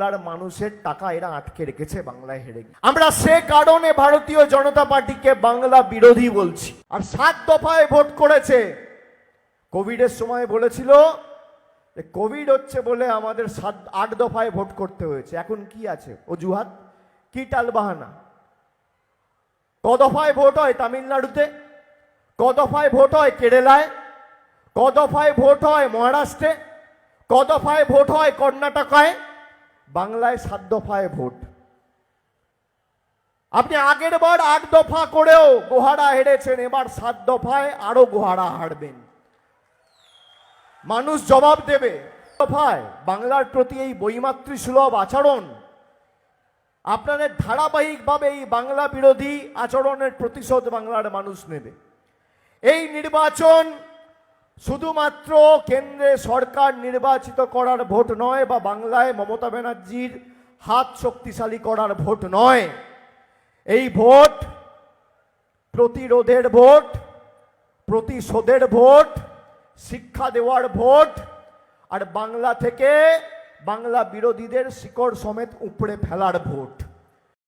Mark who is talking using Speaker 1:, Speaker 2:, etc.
Speaker 1: বাংলার মানুষের টাকা এরা আটকে রেখেছে, বাংলায় হেরে। আমরা সে কারণে ভারতীয় জনতা পার্টিকে বাংলা বিরোধী বলছি। আর সাত দফায় ভোট করেছে। কোভিডের সময় বলেছিল কোভিড হচ্ছে বলে আমাদের সাত, আট দফায় ভোট করতে হয়েছে। এখন কি আছে? অজুহাত? কি টালবাহানা ক দফায় ভোট হয় তামিলনাড়ুতে? ক দফায় ভোট হয় কেরালায়? ক দফায় ভোট হয় মহারাষ্ট্রে? ক দফায় ভোট হয় কর্ণাটকায়? বাংলায় সাত দফায় ভোট। আপনি আগের বার আট দফা করেও গোহারা হেরেছেন, এবার সাত দফায় আরও গোহারা হারবেন। মানুষ জবাব দেবে দফায় বাংলার প্রতি এই বৈমাতৃ সুলভ আচরণ, আপনাদের ধারাবাহিকভাবে এই বাংলা বিরোধী আচরণের প্রতিশোধ বাংলার মানুষ নেবে। এই নির্বাচন শুধুমাত্র কেন্দ্রে সরকার নির্বাচিত করার ভোট নয় বা বাংলায় মমতা ব্যানার্জির হাত শক্তিশালী করার ভোট নয়। এই ভোট প্রতিরোধের ভোট, প্রতিশোধের ভোট, শিক্ষা দেওয়ার ভোট, আর বাংলা থেকে বাংলা বিরোধীদের শিকড় সমেত উপড়ে ফেলার ভোট।